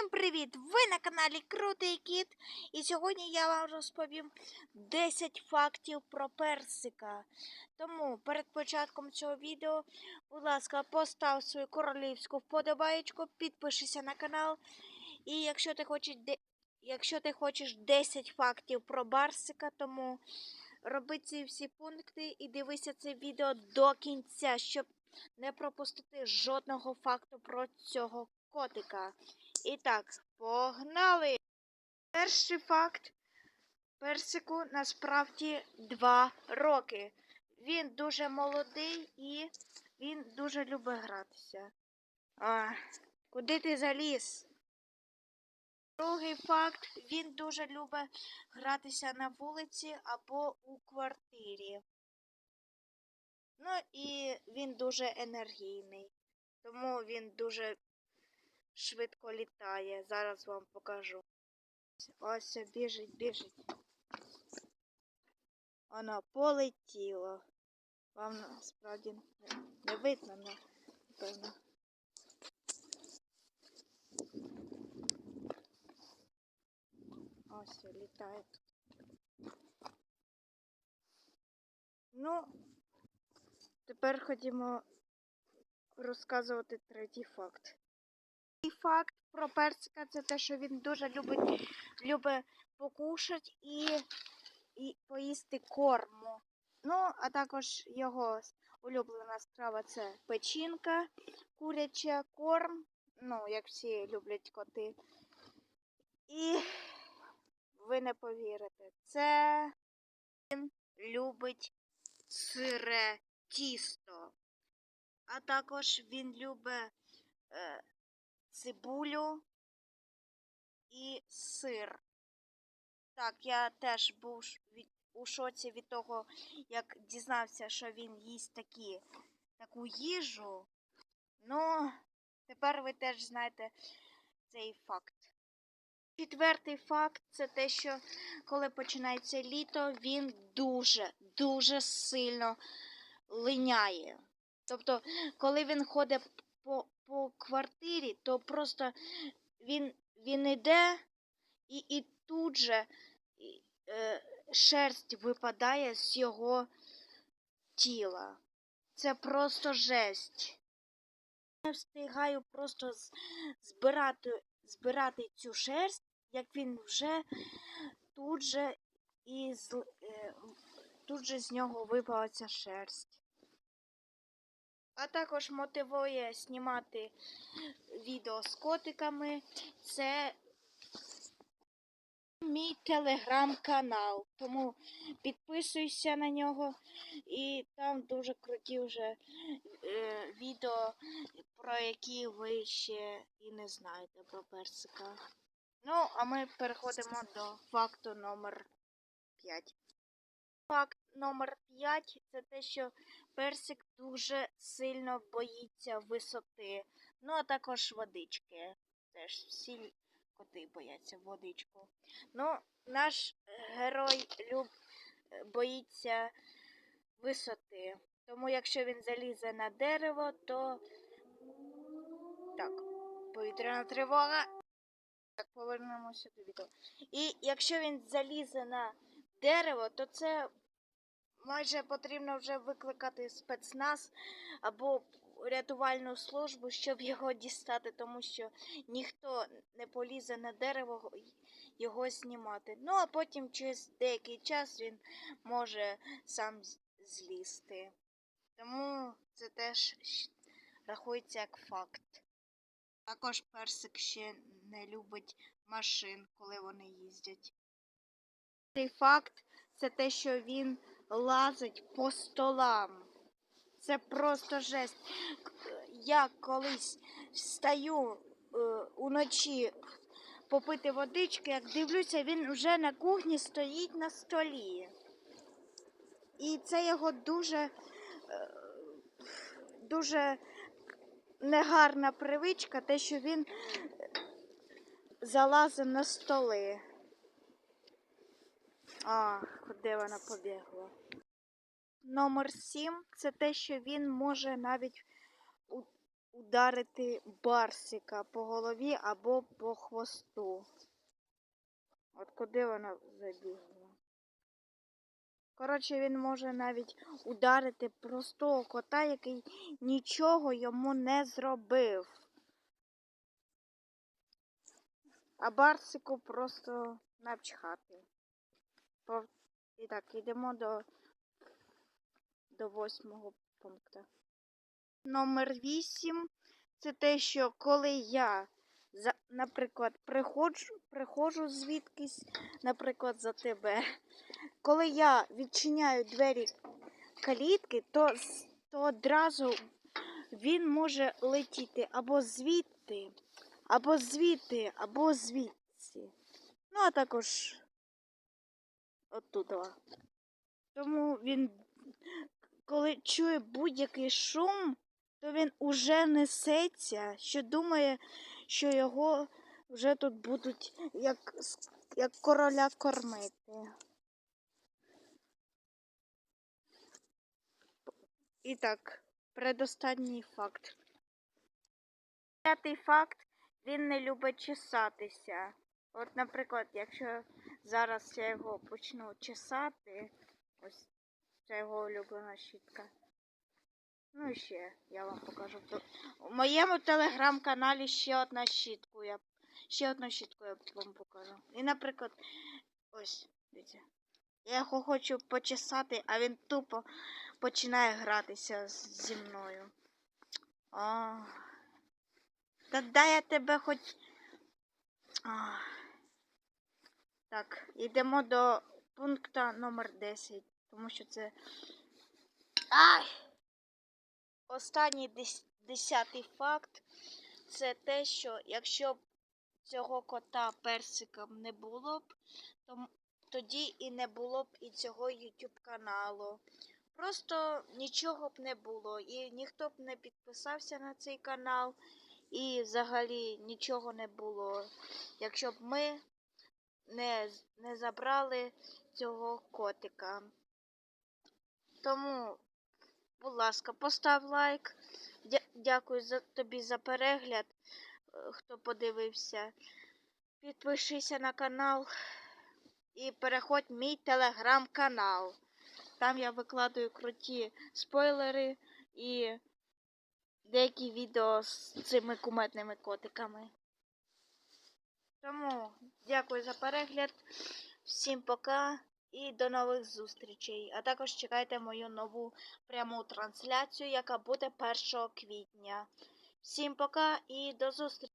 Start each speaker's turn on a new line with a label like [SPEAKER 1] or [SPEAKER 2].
[SPEAKER 1] Всім привіт! Ви на каналі Крутий Кіт. І сьогодні я вам розповім 10 фактів про персика. Тому перед початком цього відео, будь ласка, постав свою королівську вподобаєчку, підпишися на канал. І якщо ти хочеш, якщо ти хочеш 10 фактів про барсика, тому роби ці всі пункти і дивися це відео до кінця, щоб не пропустити жодного факту про цього котика. І так, погнали! Перший факт. Персику насправді 2 роки. Він дуже молодий і він дуже любить гратися. А, куди ти заліз? Другий факт. Він дуже любить гратися на вулиці або у квартирі. Ну і він дуже енергійний. Тому він дуже швидко літає. Зараз вам покажу. Ось біжить, біжить. Воно полетіло. Вам насправді не, видно, но, напевно. Ось літає. Ну, тепер ходімо розказувати третій факт. І факт про персика це те, що він дуже любить, любить покушати і, і поїсти корму. Ну, а також його улюблена страва це печінка, куряча корм, ну, як всі люблять коти. І ви не повірите, це він любить сире тісто. А також він любить е, цибулю і сир. Так, я теж був у шоці від того, як дізнався, що він їсть такі, таку їжу. Ну, тепер ви теж знаєте цей факт. Четвертий факт це те, що коли починається літо, він дуже, дуже сильно линяє. Тобто, коли він ходить по, по квартирі, то просто він, він іде і, і тут же е, шерсть випадає з його тіла. Це просто жесть. Я встигаю просто збирати, збирати цю шерсть, як він вже тут же і з, е, тут же з нього випала ця шерсть. А також мотивує знімати відео з котиками. Це мій телеграм-канал. Тому підписуйся на нього. І там дуже круті вже е, відео, про які ви ще і не знаєте про персика. Ну, а ми переходимо до факту номер 5. Факт номер 5 це те, що персик дуже сильно боїться висоти. Ну, а також водички. Теж всі коти бояться водичку. Ну, наш герой люб... боїться висоти. Тому якщо він залізе на дерево, то так, повітряна тривога. Так, повернемося до відео. І якщо він залізе на дерево, то це майже потрібно вже викликати спецназ або рятувальну службу, щоб його дістати, тому що ніхто не полізе на дерево його знімати. Ну, а потім через деякий час він може сам злізти. Тому це теж рахується як факт. Також персик ще не любить машин, коли вони їздять. Цей факт це те, що він лазить по столам. Це просто жесть. Я колись встаю е, уночі попити водички, як дивлюся, він вже на кухні стоїть на столі. І це його дуже, е, дуже негарна привичка, те, що він залазить на столи. А, куди вона побігла? Номер 7 це те, що він може навіть ударити барсика по голові або по хвосту. От куди вона забігла? Коротше, він може навіть ударити простого кота, який нічого йому не зробив. А Барсику просто навчхати. І так, йдемо до, до восьмого пункту. Номер вісім це те, що коли я, наприклад, приходжу, приходжу звідкись, наприклад, за тебе. Коли я відчиняю двері калітки, то, то одразу він може летіти або звідти, або звідти, або звідси. Ну, а також оттуда. Тому він, коли чує будь-який шум, то він уже несеться, що думає, що його вже тут будуть як, як короля кормити. І так, предостанній факт. П'ятий факт, він не любить чесатися. От, наприклад, якщо зараз я його почну чесати, ось це його улюблена щітка. Ну і ще я вам покажу. У моєму телеграм-каналі ще одна щітку. Я ще одну щітку я вам покажу. І, наприклад, ось, дивіться. Я його хочу почесати, а він тупо починає гратися зі мною. А. Та дай я тебе хоч. А. Так, йдемо до пункту номер 10, тому що це. Ай! Останній дес- десятий факт це те, що якщо б цього кота персиком не було б, то тоді і не було б і цього YouTube каналу. Просто нічого б не було, і ніхто б не підписався на цей канал, і взагалі нічого не було, якщо б ми не, не забрали цього котика. Тому, будь ласка, постав лайк. Дя- Дякую за тобі за перегляд, е, хто подивився. Підпишися на канал і переходь в мій телеграм-канал. Там я викладаю круті спойлери і деякі відео з цими куметними котиками. Тому дякую за перегляд. Всім пока і до нових зустрічей. А також чекайте мою нову пряму трансляцію, яка буде 1 квітня. Всім пока і до зустрічі!